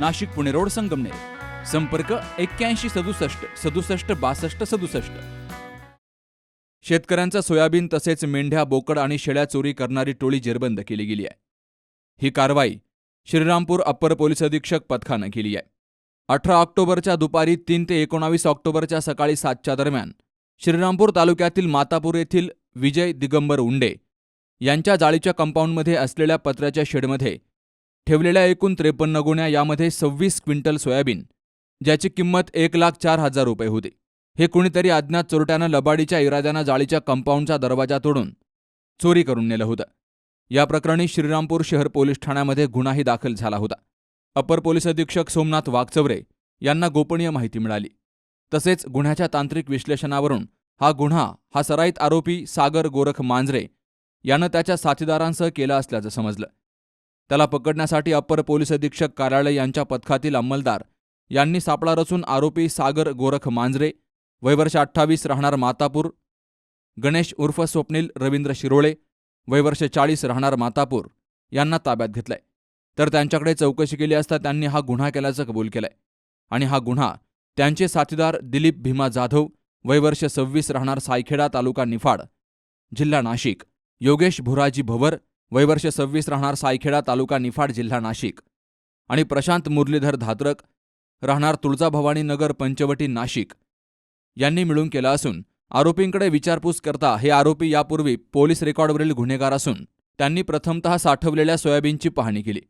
Nashik Pune road Sangamner. संपर्क एक्क्याऐंशी सदुसष्ट सदुसष्ट बासष्ट सदुसष्ट. शेतकऱ्यांचा सोयाबीन तसेच मेंढ्या बोकड आणि शेळ्या चोरी करणारी टोळी जेरबंद केली गेली आहे. ही कारवाई श्रीरामपूर अप्पर पोलीस अधीक्षक पथकानं केली आहे. अठरा ऑक्टोबरच्या दुपारी तीन ते एकोणावीस ऑक्टोबरच्या सकाळी सातच्या दरम्यान श्रीरामपूर तालुक्यातील मातापूर येथील विजय दिगंबर उंडे यांच्या जाळीच्या कंपाऊंडमध्ये असलेल्या पत्र्याच्या शेडमध्ये ठेवलेल्या एकूण त्रेपन्न गुण्या यामध्ये सव्वीस क्विंटल सोयाबीन ज्याची किंमत एक लाख चार हजार रुपये होती. हे कुणीतरी अज्ञात चोरट्यानं लबाडीच्या इराद्यानं जाळीच्या कंपाऊंडचा दरवाजा तोडून चोरी करून नेलं होतं. या प्रकरणी श्रीरामपूर शहर पोलीस ठाण्यामध्ये गुन्हाही दाखल झाला होता. अपर पोलीस अधीक्षक सोमनाथ वागचवरे यांना गोपनीय माहिती मिळाली. तसेच गुन्ह्याच्या तांत्रिक विश्लेषणावरून हा गुन्हा हा सराईत आरोपी सागर गोरख मांजरे यानं त्याच्या साथीदारांसह केला असल्याचं समजलं. त्याला पकडण्यासाठी अप्पर पोलीस अधीक्षक कार्यालय यांच्या पथकातील अंमलदार यांनी सापळा रचून आरोपी सागर गोरख मांजरे वयवर्ष अठ्ठावीस राहणार मातापूर गणेश उर्फ स्वप्नील रवींद्र शिरोळे वयवर्ष चाळीस राहणार मातापूर यांना ताब्यात घेतलंय. तर त्यांच्याकडे चौकशी केली असता त्यांनी हा गुन्हा केल्याचं कबूल केलंय. आणि हा गुन्हा त्यांचे साथीदार दिलीप भीमा जाधव वयवर्ष सव्वीस राहणार सायखेडा तालुका निफाड जिल्हा नाशिक योगेश भुराजी भवर वयवर्ष सव्वीस राहणार सायखेडा तालुका निफाड जिल्हा नाशिक. आणि प्रशांत मुरलीधर धात्रक राहणार तुळजाभवानी नगर पंचवटी नाशिक. यांनी मिळून केला असून आरोपींकडे विचारपूस करता हे आरोपी यापूर्वी पोलीस रेकॉर्डवरील गुन्हेगार असून त्यांनी प्रथमतः साठवलेल्या सोयाबीनची पाहणी केली.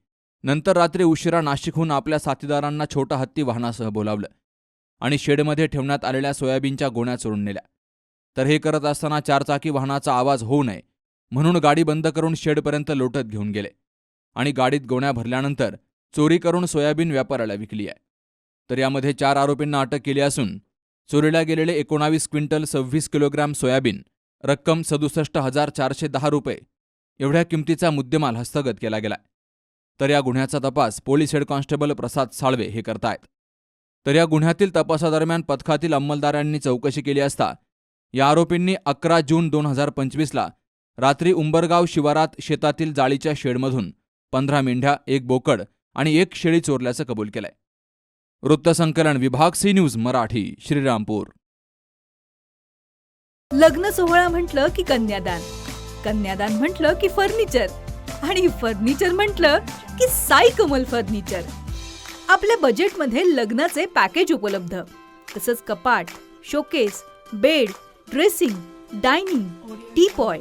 नंतर रात्री उशिरा नाशिकहून आपल्या साथीदारांना छोटा हत्ती वाहनासह बोलावलं आणि शेडमध्ये ठेवण्यात आलेल्या सोयाबीनच्या गोण्या चोरून नेल्या. तर हे करत असताना चारचाकी वाहनाचा आवाज होऊ नये म्हणून गाडी बंद करून शेडपर्यंत लोटत घेऊन गेले. आणि गाडीत गोण्या भरल्यानंतर चोरी करून सोयाबीन व्यापाऱ्याला विकली आहे. तर यामध्ये चार आरोपींना अटक केली असून चोरीला गेलेले एकोणावीस क्विंटल सव्वीस किलोग्राम सोयाबीन रक्कम सदुसष्ट हजार चारशे दहा रुपये एवढ्या किमतीचा मुद्देमाल हस्तगत केला गेलाय. तर या गुन्ह्याचा तपास police head constable Prasad Salve हे करतायत. तर या गुन्ह्यातील तपासादरम्यान पथकातील अंमलदारांनी चौकशी केली असता या आरोपींनी अकरा जून दोन हजार पंचवीसला रात्री उंबरगाव शिवारात शेतातील जाळीच्या शेडमधून पंधरा मेंढ्या एक बोकड आणि एक शेळी चोरल्याचं कबूल केलंय. वृत्तसंकलन विभाग सी न्यूज मराठी श्रीरामपूर. लग्न सोहळा म्हटलं की कन्यादान कन्यादान म्हटलं की फर्निचर आणि फर्निचर म्हटलं की साई कमल फर्निचर. आपल्या बजेटमध्ये लग्नाचे पॅकेज उपलब्ध तसंच कपाट showcase bed dressing dining teapoy